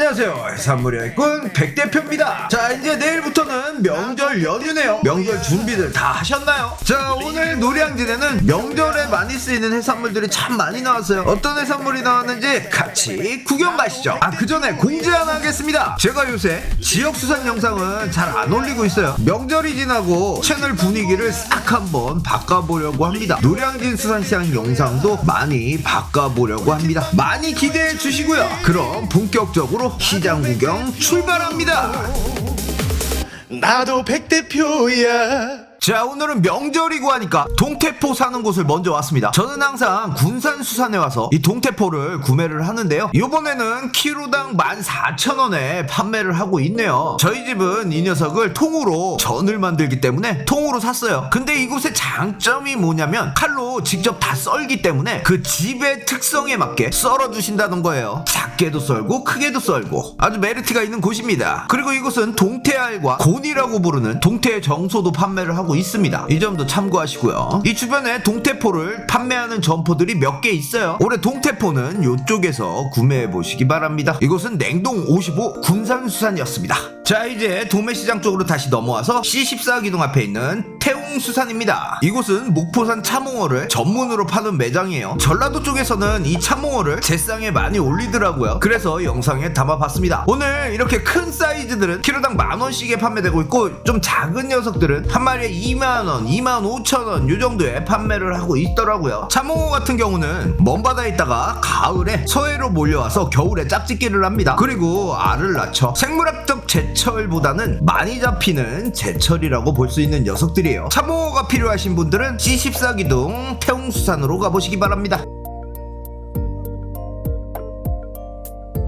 안녕하세요. 해산물의 꾼 백대표입니다. 자 이제 내일부터는 명절 연휴네요. 명절 준비들 다 하셨나요? 자 오늘 노량진에는 명절에 많이 쓰이는 해산물들이 참 많이 나왔어요. 어떤 해산물이 나왔는지 같이 구경 가시죠. 아 그 전에 공지 하나 하겠습니다. 제가 요새 지역 수산 영상은 잘 안 올리고 있어요. 명절이 지나고 채널 분위기를 싹 한번 바꿔보려고 합니다. 노량진 수산시장 영상도 많이 바꿔보려고 합니다. 많이 기대해 주시고요. 그럼 본격적으로 시장 구경 출발합니다 나도 백 대표야. 자 오늘은 명절이고 하니까 동태포 사는 곳을 먼저 왔습니다. 저는 항상 군산수산에 와서 이 동태포를 구매를 하는데요. 이번에는 키로당 14,000원에 판매를 하고 있네요. 저희 집은 이 녀석을 통으로 전을 만들기 때문에 통으로 샀어요. 근데 이곳의 장점이 뭐냐면 칼로 직접 다 썰기 때문에 그 집의 특성에 맞게 썰어 주신다는 거예요. 작게도 썰고 크게도 썰고 아주 메리트가 있는 곳입니다. 그리고 이곳은 동태알과 곤이라고 부르는 동태 정소도 판매를 하고 있습니다. 이 점도 참고하시고요. 이 주변에 동태포를 판매하는 점포들이 몇 개 있어요. 올해 동태포는 이쪽에서 구매해 보시기 바랍니다. 이곳은 냉동 55 군산수산이었습니다 자 이제 도매시장 쪽으로 다시 넘어와서 C14 기둥 앞에 있는 태웅수산입니다. 이곳은 목포산 참홍어를 전문으로 파는 매장이에요. 전라도 쪽에서는 이 참홍어를 제상에 많이 올리더라고요. 그래서 영상에 담아봤습니다. 오늘 이렇게 큰 사이즈들은 키로당 만원씩에 판매되고 있고 좀 작은 녀석들은 한 마리에 2만원 2만 5천원 요 정도에 판매를 하고 있더라고요. 참홍어 같은 경우는 먼 바다에 있다가 가을에 서해로 몰려와서 겨울에 짝짓기를 합니다. 그리고 알을 낳죠. 생물학적 제철보다는 많이 잡히는 제철이라고 볼 수 있는 녀석들이에요. 참홍어가 필요하신 분들은 C14 기둥 태웅수산으로 가보시기 바랍니다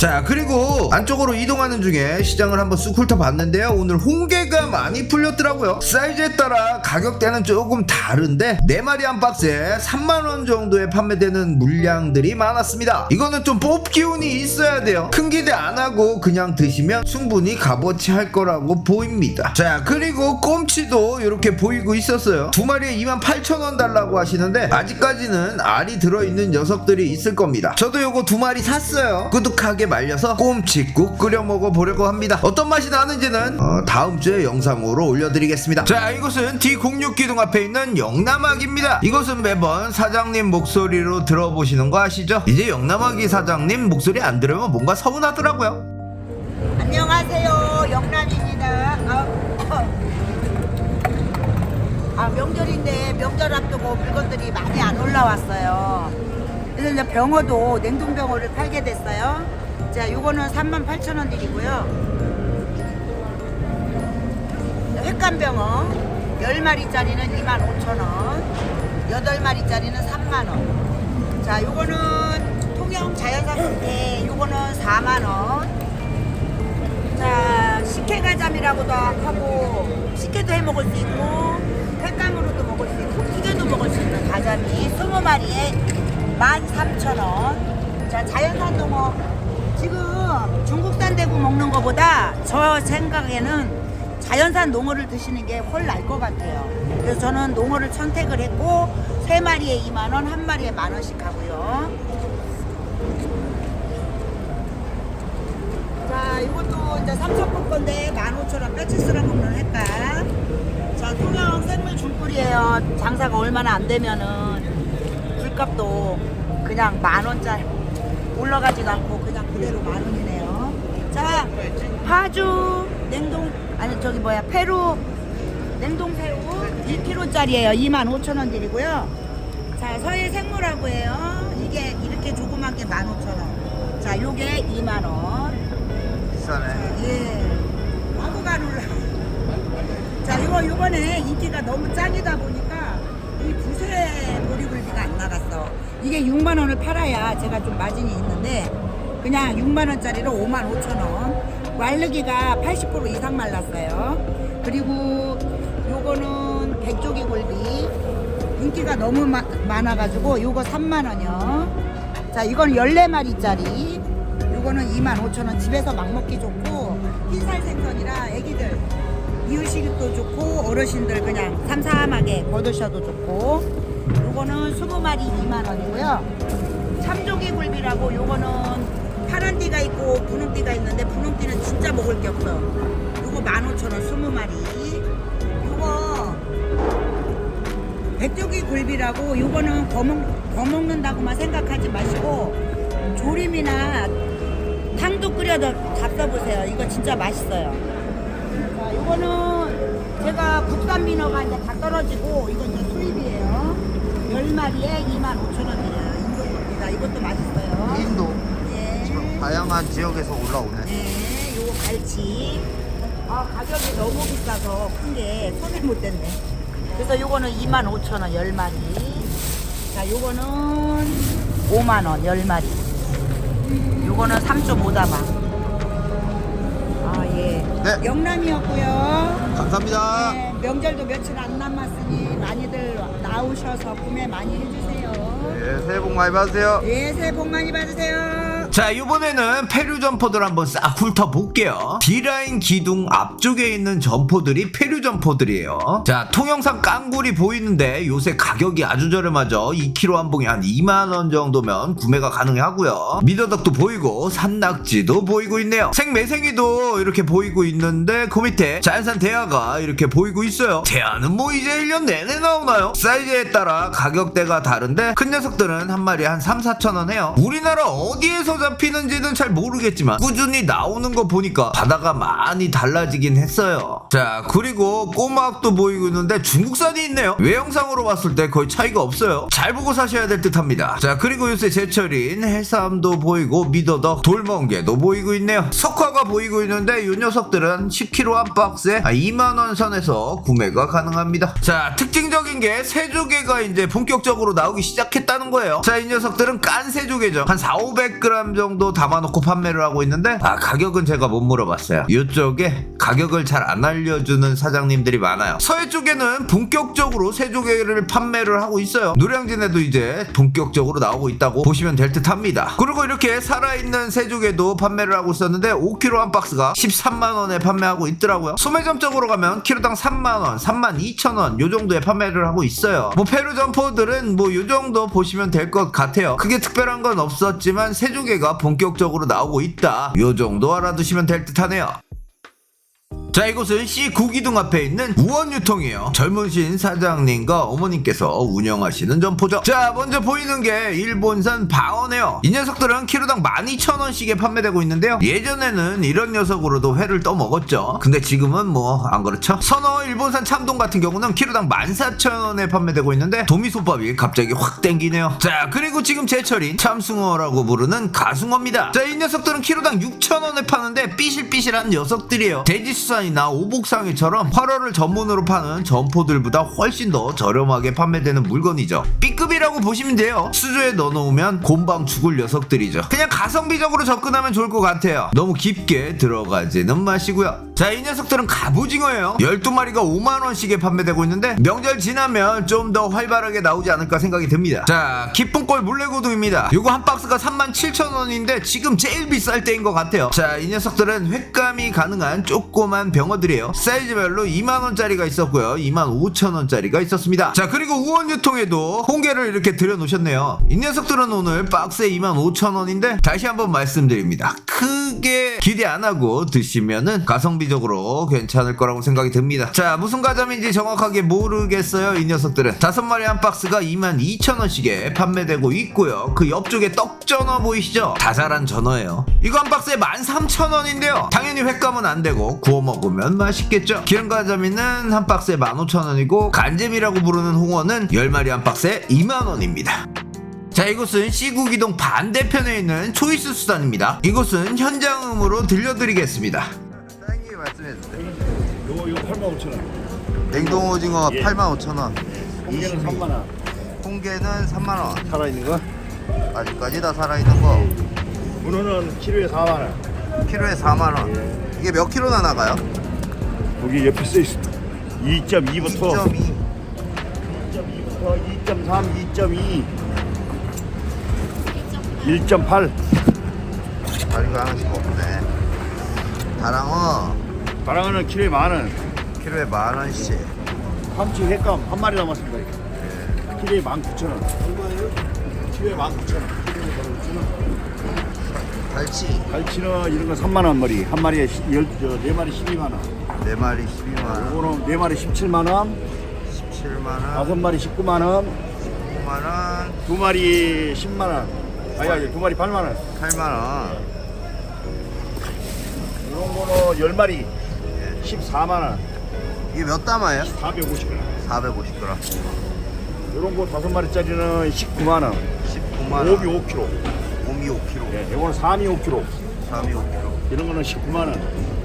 자 그리고 안쪽으로 이동하는 중에 시장을 한번 쑥 훑어봤는데요. 오늘 홍게가 많이 풀렸더라고요. 사이즈에 따라 가격대는 조금 다른데 4마리 한 박스에 3만원 정도에 판매되는 물량들이 많았습니다. 이거는 좀 뽑기 운이 있어야 돼요. 큰 기대 안 하고 그냥 드시면 충분히 값어치 할 거라고 보입니다. 자 그리고 꼼치도 이렇게 보이고 있었어요. 두 마리에 2만 8천원 달라고 하시는데 아직까지는 알이 들어있는 녀석들이 있을 겁니다. 저도 요거 두 마리 샀어요. 꾸둑하게 말려서 꼼치국 끓여 먹어보려고 합니다 어떤 맛이 나는지는 어, 다음 주에 영상으로 올려드리겠습니다 자 이곳은 D06 기둥 앞에 있는 영남학입니다 이곳은 매번 사장님 목소리로 들어보시는 거 아시죠? 이제 영남학이 사장님 목소리 안 들으면 뭔가 서운하더라고요 안녕하세요. 영남입니다. 아, 아, 명절인데 명절 앞두고 물건들이 많이 안 올라왔어요. 그래서 이제 병어도 냉동병어를 팔게 됐어요. 자, 요거는 38,000원 드리고요. 횟감병어 10마리짜리는 25,000원, 8마리짜리는 3만원. 자, 요거는 통영 자연산 금태, 요거는 4만원. 자, 식혜가자미라고도 하고 식혜도 해 먹을 수 있고 횟감으로도 먹을 수 있고 튀겨도 먹을 수 있는 가자미 20마리에 13,000원. 자, 자연산 농어 지금 중국산 대구 먹는 것보다 저 생각에는 자연산 농어를 드시는 게 훨 나을 것 같아요. 그래서 저는 농어를 선택을 했고 세 마리에 2만 원, 한 마리에 만 원씩 하고요. 자, 이것도 이제 삼천포 건데 15,000원 뼈치스랑 먹는 횟감. 자, 통영 생물 중불이에요. 장사가 얼마나 안 되면은 불값도 그냥 만 원짜리 올라가지도 않고 그냥 그대로 만 원이네요. 자, 파주 냉동 아니 저기 뭐야 페루 냉동 새우 1kg짜리예요. 25,000원 드리고요. 자, 서해 생물하고 해요. 이게 이렇게 조그만 게 15,000원. 자, 요게 2만 원. 비싸네 예. 아무가 놀라. 자, 이거 이번에 인기가 너무 짱이다 보니까 이 부세 보리굴비가 안 나갔어. 이게 6만 원을 팔아야 제가 좀 마진이 있는데 그냥 6만 원짜리로 5만 5천 원. 말르기가 80% 이상 말랐어요. 그리고 요거는 백조기 굴비 인기가 너무 마- 많아가지고 요거 3만 원이요. 자, 이건 14마리짜리. 요거는 25,000원 집에서 막 먹기 좋고 흰살 생선이라 애기들 이유식도 좋고 어르신들 그냥 삼삼하게 거드셔도 좋고 요거는 20마리 2만 원이고요 참조기 굴비라고 요거는 파란 띠가 있고 분홍 띠가 있는데 분홍 띠는 진짜 먹을 게 없어. 요거 15,000원 20마리. 요거 백조기 굴비라고 요거는 거먹, 거먹는다고만 생각하지 마시고 조림이나 탕도 끓여서 잡숴보세요. 이거 진짜 맛있어요. 자, 요거는 제가 국산 민어가 이제 다 떨어지고 이거 이제 수입이에요. 10마리에 25,000원이에요. 인도 겁니다. 이것도 맛있어요. 인도 예. 다양한 지역에서 올라오네. 네, 요거 갈치. 아, 가격이 너무 비싸서 큰 게 손에 못 댔네. 그래서 요거는 25,000원 10마리. 자, 요거는 5만원 10마리. 요거는 3.5다마. 아, 예. 네. 영남이었고요. 감사합니다. 네, 명절도 며칠 안 남았으니 많이들 나오셔서 구매 많이 해주세요. 예, 새해 복 많이 받으세요. 예, 새해 복 많이 받으세요. 자 이번에는 페류 점포들 한번 싹 훑어볼게요. D라인 기둥 앞쪽에 있는 점포들이 페류 점포들이에요. 자 통영산 깡굴이 보이는데 요새 가격이 아주 저렴하죠. 2kg 한 봉에 한 2만원 정도면 구매가 가능하고요. 미더덕도 보이고 산낙지도 보이고 있네요. 생매생이도 이렇게 보이고 있는데 그 밑에 자연산 대하가 이렇게 보이고 있어요. 대하는 뭐 이제 1년 내내 나오나요? 사이즈에 따라 가격대가 다른데 큰 녀석들은 한 마리에 한 3, 4천원 해요. 우리나라 어디에서 잡히는지는 잘 모르겠지만 꾸준히 나오는 거 보니까 바다가 많이 달라지긴 했어요. 자 그리고 꼬막도 보이고 있는데 중국산이 있네요. 외형상으로 봤을 때 거의 차이가 없어요. 잘 보고 사셔야 될 듯 합니다. 자 그리고 요새 제철인 해삼도 보이고 미더덕 돌멍게도 보이고 있네요. 석화가 보이고 있는데 이 녀석들은 10kg 한 박스에 2만원 선에서 구매가 가능합니다. 자 특징적인 게 새조개가 이제 본격적으로 나오기 시작했다는 거예요. 자 이 녀석들은 깐 새조개죠. 한 4, 500g 정도 담아놓고 판매를 하고 있는데 아 가격은 제가 못 물어봤어요. 이쪽에 가격을 잘 안 알려주는 사장님들이 많아요. 서해 쪽에는 본격적으로 새조개를 판매를 하고 있어요. 노량진에도 이제 본격적으로 나오고 있다고 보시면 될 듯 합니다. 그리고 이렇게 살아있는 새조개도 판매를 하고 있었는데 5kg 한 박스가 13만 원에 판매하고 있더라고요. 소매점 쪽으로 가면 키로당 3만 원 3만 2천 원 요 정도에 판매를 하고 있어요. 뭐 페루 점포들은 뭐 요 정도 보시면 될 것 같아요. 크게 특별한 건 없었지만 새조개 가 본격적으로 나오고 있다. 요 정도 알아두시면 될 듯 하네요 자 이곳은 C 구기둥 앞에 있는 우원유통이에요. 젊으신 사장님과 어머님께서 운영하시는 점포죠. 자 먼저 보이는 게 일본산 방어네요. 이 녀석들은 키로당 12,000원씩에 판매되고 있는데요. 예전에는 이런 녀석으로도 회를 떠먹었죠. 근데 지금은 뭐 안 그렇죠? 선어 일본산 참돔 같은 경우는 키로당 14,000원에 판매되고 있는데 도미솥밥이 갑자기 확 땡기네요. 자 그리고 지금 제철인 참숭어라고 부르는 가숭어입니다. 자 이 녀석들은 키로당 6,000원에 파는데 삐실삐실한 녀석들이에요. 돼지 수산 이나 오복상이처럼 활어를 전문으로 파는 점포들보다 훨씬 더 저렴하게 판매되는 물건이죠. B급이라고 보시면 돼요. 수조에 넣어놓으면 곰방 죽을 녀석들이죠. 그냥 가성비적으로 접근하면 좋을 것 같아요. 너무 깊게 들어가지는 마시고요. 자 이 녀석들은 갑오징어예요. 12마리가 5만원씩에 판매되고 있는데 명절 지나면 좀 더 활발하게 나오지 않을까 생각이 듭니다. 자 깊은골 물레고등입니다. 요거 한 박스가 37,000원인데 지금 제일 비쌀 때인 것 같아요. 자 이 녀석들은 횟감이 가능한 조그만 병어들이에요. 사이즈별로 2만원짜리가 있었고요. 25,000원짜리가 있었습니다. 자 그리고 우원 유통에도 홍게를 이렇게 들여놓으셨네요. 이 녀석들은 오늘 박스에 25,000원인데 다시 한번 말씀드립니다. 크게 기대 안 하고 드시면은 가성비적으로 괜찮을 거라고 생각이 듭니다. 자 무슨 가점인지 정확하게 모르겠어요 이 녀석들은. 다섯 마리 한 박스가 22,000원씩에 판매되고 있고요. 그 옆쪽에 떡전어 보이시죠? 다 자란 전어예요. 이거 한 박스에 13,000원인데요. 당연히 횟감은 안 되고 구워 먹 으면 맛있겠죠 기름 가자미는 한 박스에 15,000원이고 간잼이라고 부르는 홍어는 10마리 한 박스에 2만원입니다 자 이곳은 시구기동 반대편에 있는 초이스 수산입니다 이곳은 현장음으로 들려드리겠습니다 사장님 말씀해 주세요. 요거 이거 8만 5천 원. 냉동 오징어 예. 85,000원. 공개는 3만 원. 홍게는 3만원. 살아 있는 거? 아직까지 다 살아있는 거. 문어는 키로에 4만 원. 키로에 4만원. 이게 몇 킬로나 나가요? 여기 옆에 써 있어. 2.2부터 2.2. 2.2부터 2.3, 2.2, 1.8. 다리가 하나씩 없네. 다랑어 바랑어는 키로에 만 원. 키로에 만 원씩. 함치 횟감 한 마리 남았습니다. 키로에 19,000원. 얼마예요? 키로에 19,000원. 갈치 갈치는 이런 거 3만 원한 마리. 한 마리에 시- 열, 저, 네 마리 12만 원. 네 마리 12만 원, 요거는 네 마리 17만 원. 17만 원, 다섯 마리 19만 원. 9만 원, 두 마리 10만 원. 아니 아니 두 마리 8만 원. 8만 원. 이런 거는 열 마리 14만 원. 이게 몇 담아요? 450원. 450g. 이런 거 다섯 마리짜리는 19만 원. 19만 원. 오미 5kg. 오미 5kg. 예, 이거는 3이 5kg. 3이 5kg. 이런 거는 19만 원.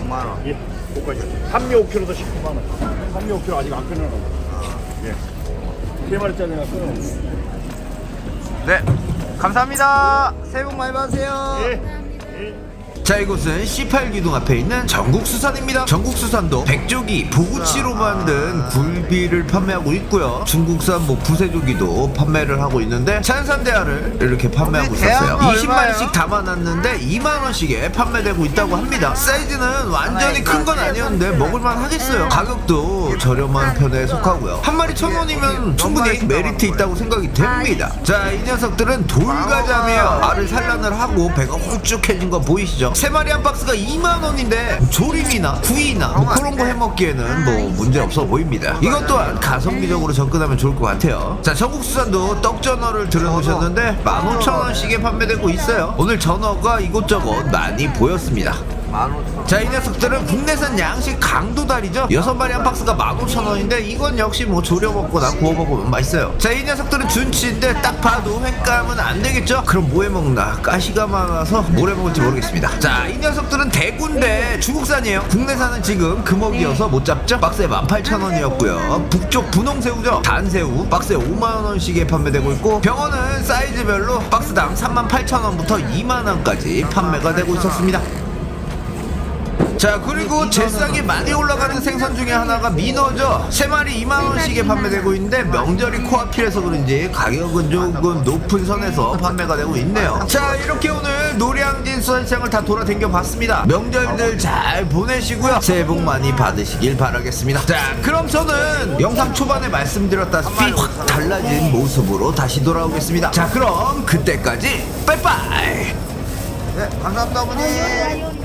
9만 원. 예, 그거까지. 3미 5kg도 19만 원. 3미 5kg 아직 안 끝나는 거. 예. 세 마리짜리가 끊어. 네. 감사합니다. 새해 복 많이 받으세요. 예. 예. 자 이곳은 C8 기둥 앞에 있는 전국수산입니다. 전국수산도 백조기 보구치로 만든 굴비를 판매하고 있고요. 중국산 뭐 부세조기도 판매를 하고 있는데 찬산대하를 이렇게 판매하고 있었어요. 대하가 20마리씩 담아놨는데 2만원씩에 판매되고 있다고 합니다. 사이즈는 완전히 큰 건 아니었는데 먹을만 하겠어요. 가격도 저렴한 편에 속하고요. 한 마리 천 원이면 충분히 메리트 있다고 생각이 됩니다. 자 이 녀석들은 돌가자며 알을 산란을 하고 배가 홀쭉해진 거 보이시죠 세 마리 한 박스가 2만 원인데 조림이나 구이나 뭐 그런 거 해먹기에는 뭐 문제 없어 보입니다. 이것 또한 가성비적으로 접근하면 좋을 것 같아요. 자 전국수산도 떡전어를 들여놓으셨는데 15,000원씩에 판매되고 있어요. 오늘 전어가 이곳저곳 많이 보였습니다. 15,000원. 자 이 녀석들은 국내산 양식 강도다리죠? 여섯 마리 한 박스가 15,000원인데 이건 역시 뭐 졸여 먹거나 구워 먹으면 맛있어요. 자 이 녀석들은 준치인데 딱 봐도 횟감은 안 되겠죠? 그럼 뭐해 먹나? 가시가 많아서 뭘 해 먹을지 모르겠습니다. 자 이 녀석들은 대구인데 중국산이에요. 국내산은 지금 금어기여서 못 잡죠? 박스에 18,000원이었고요. 북쪽 분홍새우죠? 단새우 박스에 5만원씩에 판매되고 있고 병어는 사이즈별로 박스당 38,000원부터 2만원까지 판매가 되고 있었습니다 자 그리고 제상이 많이 올라가는 생선 중에 하나가 민어죠. 세 마리 2만 원씩에 판매되고 있는데 명절이 코앞이라서 그런지 가격은 조금 높은 선에서 판매가 되고 있네요. 자 이렇게 오늘 노량진 수산시장을 다 돌아댕겨 봤습니다. 명절들 잘 보내시고요. 새해 복 많이 받으시길 바라겠습니다. 자 그럼 저는 영상 초반에 말씀드렸다시피 확 달라진 모습으로 다시 돌아오겠습니다. 자 그럼 그때까지 빠이빠이! 네, 감사합니다, 어머니.